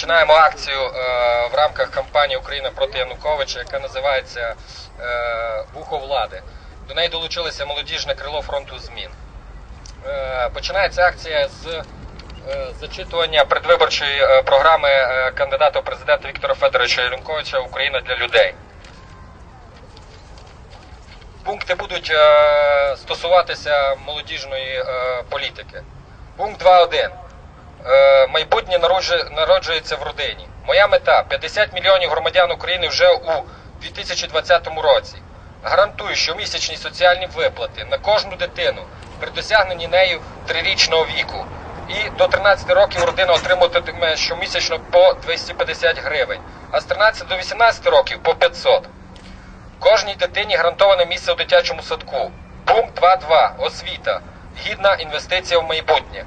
починаємо акцію е, в рамках кампанії Україна проти Януковича, яка називається е, Вухо влади. До неї долучилося молодіжне крило фронту змін. Е, починається акція з зачитування предвиборчої програми кандидата президента Віктора Федоровича Януковича Україна для людей. Пункти будуть стосуватися молодіжної політики. Пункт 2.1. Е, майбутнє народжу- народжується в родині. Моя мета 50 мільйонів громадян України вже у 2020 році. Гарантую, що місячні соціальні виплати на кожну дитину при досягненні нею трирічного віку. І до 13 років родина отримуватиме щомісячно по 250 гривень, а з 13 до 18 років по 500. Кожній дитині гарантоване місце у дитячому садку. Пункт 2.2. Освіта. Гідна інвестиція в майбутнє.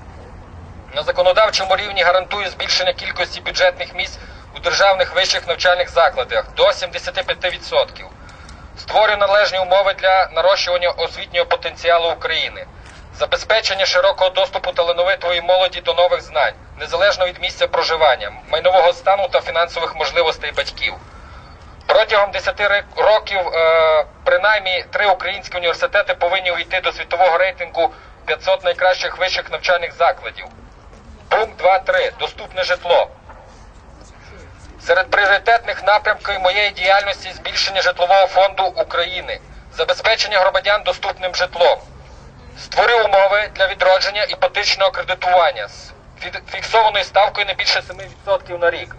На законодавчому рівні гарантує збільшення кількості бюджетних місць у державних вищих навчальних закладах до 75%. Створює належні умови для нарощування освітнього потенціалу України. Забезпечення широкого доступу талановитої молоді до нових знань, незалежно від місця проживання, майнового стану та фінансових можливостей батьків. Протягом 10 років е, принаймні три українські університети повинні увійти до світового рейтингу 500 найкращих вищих навчальних закладів. Пункт 2.3. Доступне житло. Серед пріоритетних напрямків моєї діяльності збільшення житлового фонду України, забезпечення громадян доступним житлом. Створив умови для відродження іпотечного кредитування з фіксованою ставкою не більше 7% на рік.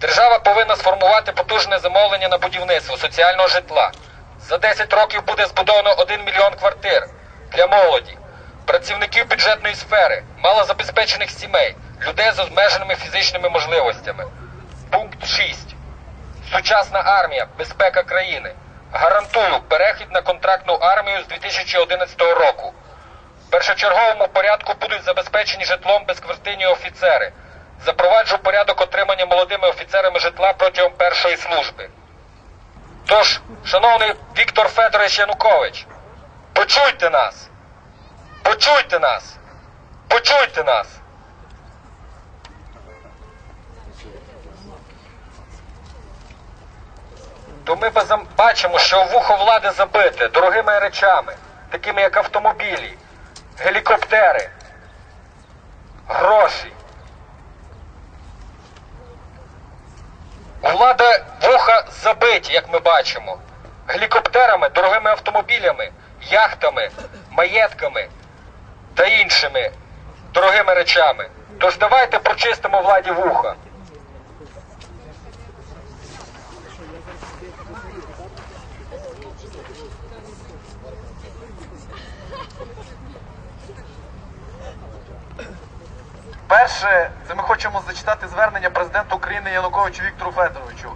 Держава повинна сформувати потужне замовлення на будівництво соціального житла. За 10 років буде збудовано 1 мільйон квартир для молоді, працівників бюджетної сфери, малозабезпечених сімей, людей з обмеженими фізичними можливостями. Пункт 6. Сучасна армія, безпека країни. Гарантую перехід на контрактну армію з 2011 року. В першочерговому порядку будуть забезпечені житлом безквартирні офіцери. Запроваджу порядок отримання молодими офіцерами житла протягом першої служби. Тож, шановний Віктор Федорович Янукович, почуйте нас! Почуйте нас! Почуйте нас! То ми бачимо, що вухо влади забите дорогими речами, такими як автомобілі, гелікоптери, гроші. У влади вуха забиті, як ми бачимо, гелікоптерами, дорогими автомобілями, яхтами, маєтками та іншими дорогими речами. Тож давайте прочистимо владі вуха. Перше, це ми хочемо зачитати звернення президента України Януковичу Віктору Федоровичу.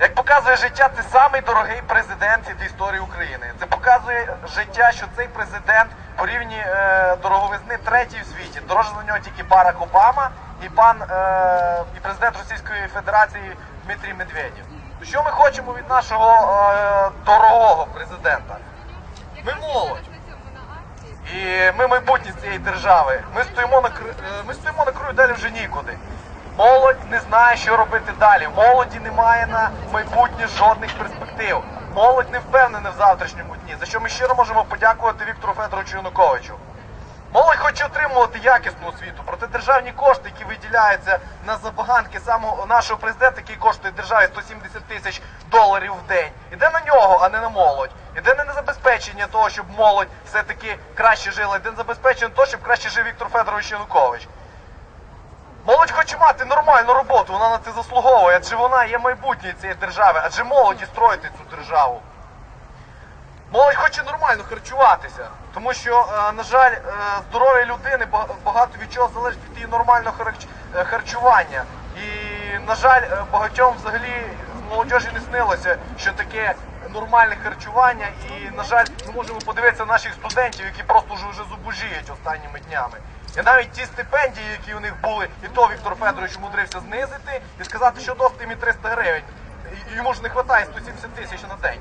Як показує життя, це самий дорогий президент від історії України. Це показує життя, що цей президент по рівні е, дороговизни третій в світі. Дороже за нього тільки Барак Обама і пан е, і президент Російської Федерації Дмитрій Медведєв. Що ми хочемо від нашого е, дорогого президента? Ми молодь. І ми майбутнє цієї держави. Ми стоїмо на е, ми стоїмо на краю далі вже нікуди. Молодь не знає, що робити далі. Молоді немає на майбутнє жодних перспектив. Молодь не впевнена в завтрашньому дні, за що ми щиро можемо подякувати Віктору Федоровичу Януковичу. Молодь хоче отримувати якісну освіту, проте державні кошти, які виділяються на забаганки самого нашого президента, який коштує державі 170 тисяч доларів в день, іде на нього, а не на молодь. Іде не на забезпечення того, щоб молодь все-таки краще жила, іде на забезпечення того, щоб краще жив Віктор Федорович Янукович. Молодь хоче мати нормальну роботу, вона на це заслуговує, адже вона є майбутнє цієї держави, адже молоді строїти цю державу. Молодь хоче нормально харчуватися, тому що, е, на жаль, е, здоров'я людини багато від чого залежить від її нормального е, харчування. І, на жаль, багатьом взагалі молодежі не снилося, що таке нормальне харчування. І, на жаль, ми можемо подивитися наших студентів, які просто вже, вже зубожіють останніми днями. І навіть ті стипендії, які у них були, і то Віктор Федорович умудрився знизити і сказати, що досить їм і 300 гривень. Йому ж не вистачає 170 тисяч на день.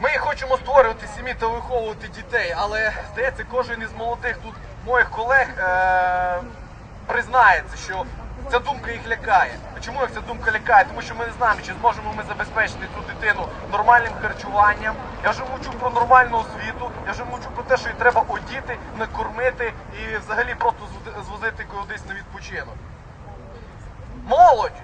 Ми хочемо створювати сім'ї та виховувати дітей, але здається, кожен із молодих тут моїх колег е- признається, що ця думка їх лякає. А чому їх ця думка лякає? Тому що ми не знаємо, чи зможемо ми забезпечити цю дитину нормальним харчуванням. Я вже мовчу про нормальну освіту, я вже мовчу про те, що її треба одіти, накормити і взагалі просто звозити кудись на відпочинок. Молодь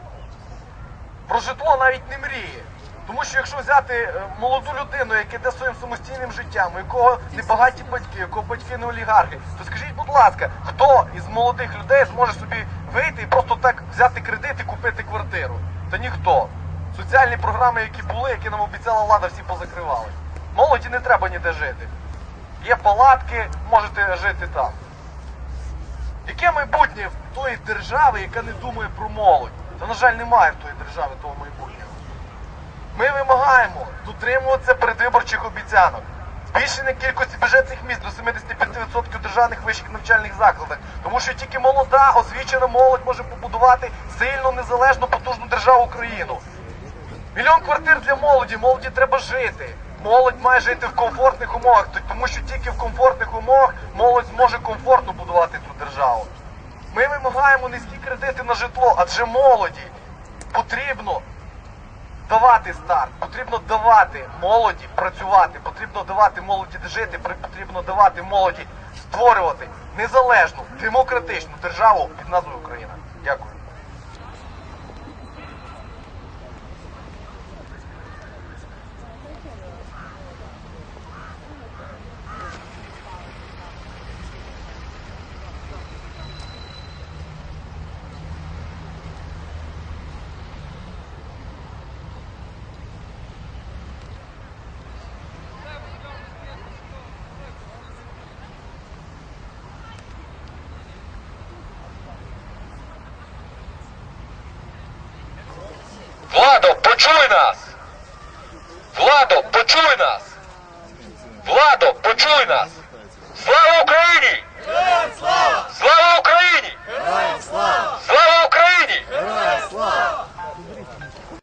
про житло навіть не мріє. Тому що якщо взяти е, молоду людину, яка йде своїм самостійним життям, у якого не багаті батьки, у якого батьки не олігархи, то будь ласка, хто із молодих людей зможе собі вийти і просто так взяти кредит і купити квартиру? Та ніхто. Соціальні програми, які були, які нам обіцяла влада, всі позакривали. Молоді не треба ніде жити. Є палатки, можете жити там. Яке майбутнє в тої держави, яка не думає про молодь? Та, на жаль, немає в тої держави того майбутнього. Ми вимагаємо дотримуватися передвиборчих обіцянок. Збільшення кількості бюджетних місць до 75% в державних вищих навчальних закладах. Тому що тільки молода, освічена молодь може побудувати сильну, незалежну, потужну державу Україну. Мільйон квартир для молоді, молоді треба жити. Молодь має жити в комфортних умовах, тому що тільки в комфортних умовах молодь зможе комфортно будувати цю державу. Ми вимагаємо низькі кредити на житло, адже молоді потрібно давати старт, потрібно давати молоді працювати, потрібно давати молоді жити, потрібно давати молоді створювати незалежну, демократичну державу під назвою Україна. Дякую. Владо, почуй нас! Владо, почуй нас! Владо, почуй нас! Слава Україні! Слава Україні! Слава Україні!